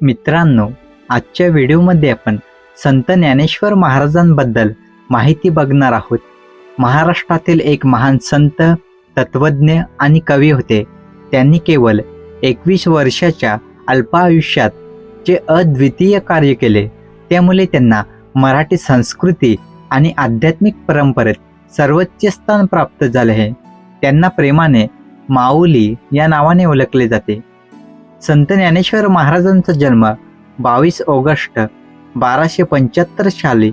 मित्रांनो आजच्या व्हिडिओमध्ये आपण संत ज्ञानेश्वर महाराजांबद्दल माहिती बघणार आहोत. महाराष्ट्रातील एक महान संत तत्वज्ञ आणि कवी होते. त्यांनी केवळ एकवीस वर्षाच्या अल्पायुष्यात जे अद्वितीय कार्य केले त्यामुळे त्यांना मराठी संस्कृती आणि आध्यात्मिक परंपरेत सर्वोच्च स्थान प्राप्त झाले आहे. त्यांना प्रेमाने माऊली या नावाने ओळखले जाते. संत ज्ञानेश्वर महाराजांचा जन्म बावीस ऑगस्ट बाराशे पंच्याहत्तर साली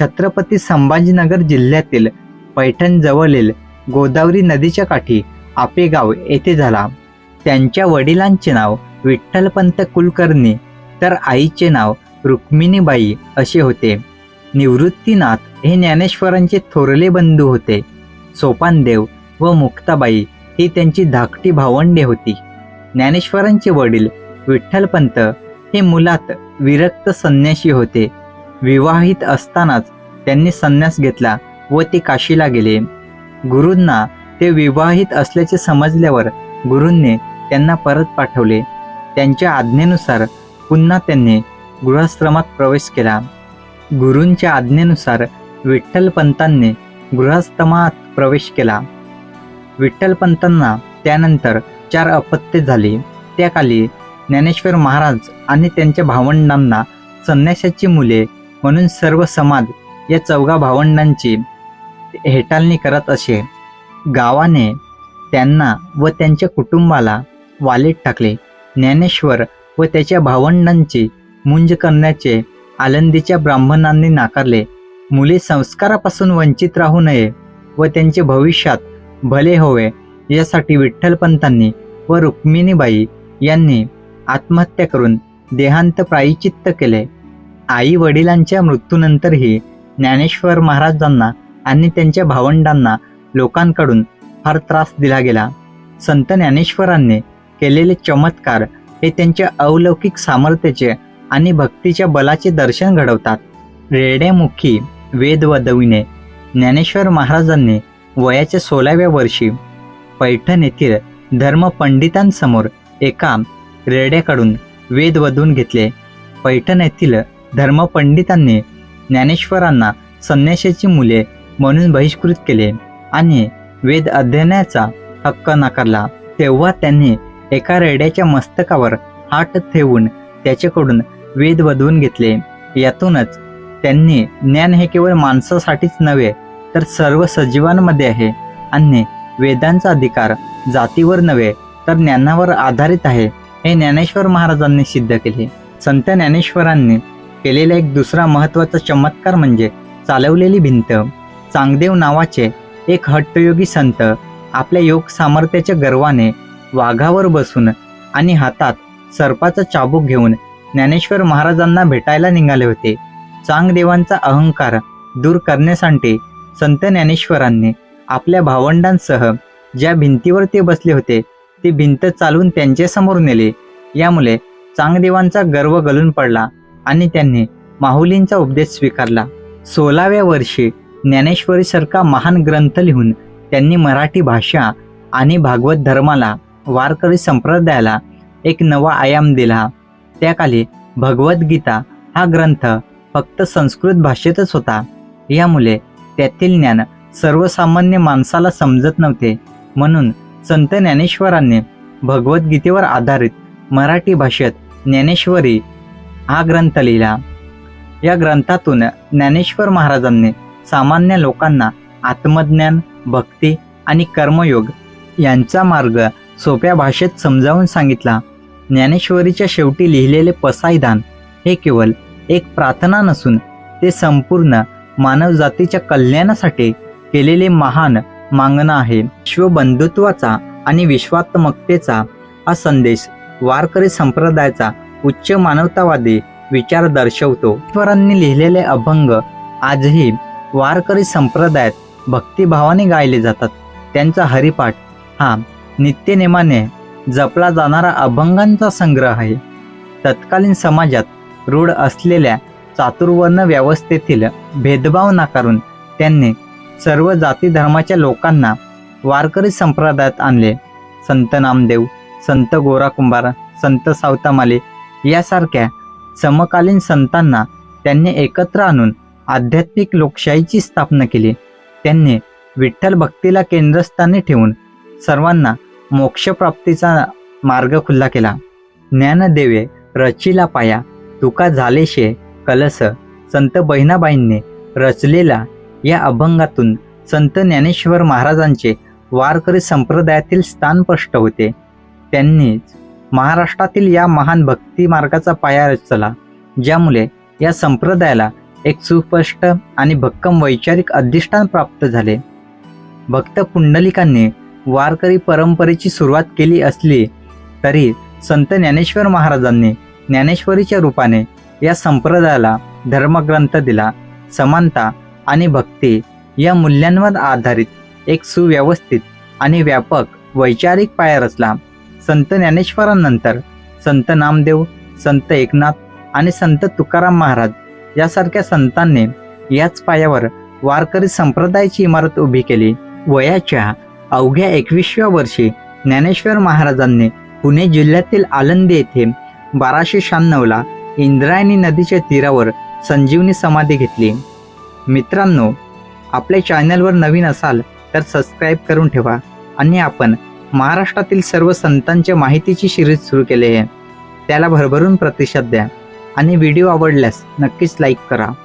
छत्रपती संभाजीनगर जिल्ह्यातील पैठण जवळील गोदावरी नदीच्या काठी आपेगाव येथे झाला. त्यांच्या वडिलांचे नाव विठ्ठलपंत कुलकर्णी तर आईचे नाव रुक्मिणीबाई असे होते. निवृत्तीनाथ हे ज्ञानेश्वरांचे थोरले बंधू होते. सोपानदेव व मुक्ताबाई ही त्यांची धाकटी भावंडे होती. ज्ञानेश्वरांचे वडील विठ्ठलपंत हे मुलात विरक्त संन्यासी होते. विवाहित असतानाच त्यांनी संन्यास घेतला व ते काशीला गेले. गुरूंना ते विवाहित असल्याचे समजल्यावर गुरूंनी त्यांना परत पाठवले. त्यांच्या आज्ञेनुसार पुन्हा त्यांनी गृहाश्रमात प्रवेश केला. गुरूंच्या आज्ञेनुसार विठ्ठलपंतांनी गृहस्थमात प्रवेश केला. विठ्ठलपंतांना त्यानंतर चार अपत्ये झाली. त्याकाली ज्ञानेश्वर महाराज आणि त्यांच्या भावंडांना संन्याशाची मुले म्हणून सर्व समाज या चौघा भावंडांची हेटाळणी करत असे. गावाने त्यांना व त्यांच्या कुटुंबाला वालीत टाकले. ज्ञानेश्वर व त्याच्या भावंडांची मुंज करण्याचे आलंदीच्या ब्राह्मणांनी नाकारले. मुले संस्कारापासून वंचित राहू नये व त्यांचे भविष्यात भले होवे यासाठी विठ्ठलपंतांनी व रुक्मिणीबाई यांनी आत्महत्या करून देहांत प्रायचित्त केले. आई वडिलांच्या मृत्यूनंतरही ज्ञानेश्वर महाराजांना आणि त्यांच्या भावंडांना लोकांकडून फार त्रास दिला गेला. संत ज्ञानेश्वरांनी केलेले चमत्कार हे त्यांच्या अलौकिक सामर्थ्याचे आणि भक्तीच्या बलाचे दर्शन घडवतात. रेड्यामुखी वेद वदविणे ज्ञानेश्वर महाराजांनी वयाच्या सोळाव्या वर्षी पैठण येथील धर्मपंडितांसमोर एका रेड्याकडून वेद वधून घेतले. पैठण येथील धर्मपंडितांनी ज्ञानेश्वरांना संन्याशाची मुले म्हणून बहिष्कृत केले आणि वेद अध्ययनाचा हक्क नाकारला. तेव्हा त्यांनी एका रेड्याच्या मस्तकावर हात ठेवून त्याच्याकडून वेद वधवून घेतले. यातूनच त्यांनी ज्ञान हे केवळ माणसासाठीच नव्हे तर सर्व सजीवांमध्ये आहे आणि वेदांचा अधिकार जातीवर नव्हे तर ज्ञानावर आधारित आहे हे ज्ञानेश्वर महाराजांनी सिद्ध केले. संत ज्ञानेश्वरांनी केलेला एक दुसरा महत्त्वाचा चमत्कार म्हणजे चालवलेली भिंत. चांगदेव नावाचे एक हट्टयोगी संत आपल्या योग सामर्थ्याच्या गर्वाने वाघावर बसून आणि हातात सर्पाचा चाबूक घेऊन ज्ञानेश्वर महाराजांना भेटायला निघाले होते. चांगदेवांचा अहंकार दूर करण्यासाठी संत ज्ञानेश्वरांनी आपल्या भावंडांसह ज्या भिंतीवर ते बसले होते ती भिंत चालवून त्यांच्यासमोर नेले. यामुळे चांगदेवांचा गर्व गलून पडला आणि त्यांनी माहुलींचा उपदेश स्वीकारला. सोळाव्या वर्षी ज्ञानेश्वरीसारखा महान ग्रंथ लिहून त्यांनी मराठी भाषा आणि भागवत धर्माला वारकरी संप्रदायाला एक नवा आयाम दिला. त्याकाली भगवद्गीता हा ग्रंथ फक्त संस्कृत भाषेतच होता. यामुळे त्यातील ज्ञान सर्वसामान्य माणसाला समजत नव्हते. म्हणून संत ज्ञानेश्वरांनी भगवद्गीतेवर आधारित मराठी भाषेत ज्ञानेश्वरी हा ग्रंथ लिहिला. या ग्रंथातून ज्ञानेश्वर महाराजांनी सामान्य लोकांना आत्मज्ञान भक्ती आणि कर्मयोग यांचा मार्ग सोप्या भाषेत समजावून सांगितला. ज्ञानेश्वरीच्या शेवटी लिहिलेले पसायदान हे केवळ एक प्रार्थना नसून ते संपूर्ण मानवजातीच्या कल्याणासाठी केलेले महान मागणं आहे. विश्वबंधुत्वाचा आणि विश्वात्मकतेचा हा संदेश वारकरी संप्रदायाचा उच्च मानवतावादी विचार दर्शवतो. ईश्वरांनी लिहिलेले अभंग आजही वारकरी संप्रदायात भक्तिभावाने गायले जातात. त्यांचा हरिपाठ हा नित्यनेमाने जपला जाणारा अभंगांचा संग्रह आहे. तत्कालीन समाजात रूढ असलेल्या चातुर्वर्ण व्यवस्थेतील भेदभाव नाकारून त्यांनी सर्व जाती धर्माच्या लोकांना वारकरी संप्रदायात आणले. संत नामदेव संत गोरा कुंभार संत सावतामाले यासारख्या समकालीन संतांना त्यांनी एकत्र आणून आध्यात्मिक लोकशाहीची स्थापना केली. त्यांनी विठ्ठल भक्तीला केंद्रस्थानी ठेवून सर्वांना मोक्षप्राप्तीचा मार्ग खुल्ला केला. ज्ञानदेवे रचिला पाया तुका झालेशे कलस संत बहिणाबाईंनी रचलेला या अभंगातून संत ज्ञानेश्वर महाराजांचे वारकरी संप्रदायातील स्थान स्पष्ट होते. त्यांनीच महाराष्ट्रातील या महान भक्ती मार्गाचा पाया रचला ज्यामुळे या संप्रदायाला एक सुस्पष्ट आणि भक्कम वैचारिक अधिष्ठान प्राप्त झाले. भक्त पुंडलिकांनी वारकरी परंपरेची सुरुवात केली असली तरी संत ज्ञानेश्वर महाराजांनी ज्ञानेश्वरीच्या रूपाने या संप्रदायाला धर्मग्रंथ दिला. समानता आणि भक्ती या मूल्यांवर आधारित एक सुव्यवस्थित आणि व्यापक वैचारिक पाया रचला. संत ज्ञानेश्वरांनंतर संत नामदेव संत एकनाथ आणि संत तुकाराम महाराज यासारख्या संतांनी याच पायावर वारकरी संप्रदायाची इमारत उभी केली. वयाच्या अवघ्या एकविसव्या वर्षी ज्ञानेश्वर महाराजांनी पुणे जिल्ह्यातील आलंदी येथे बाराशे शहाण्णवला इंद्रायणी नदीच्या तीरावर संजीवनी समाधी घेतली. मित्रांनो आपल्या चॅनलवर नवीन असाल तर सबस्क्राईब करून ठेवा आणि आपण महाराष्ट्रातील सर्व संतांच्या माहितीची सिरीज सुरू केली आहे. त्याला भरभरून प्रतिसाद द्या आणि व्हिडिओ आवडल्यास नक्कीच लाईक करा.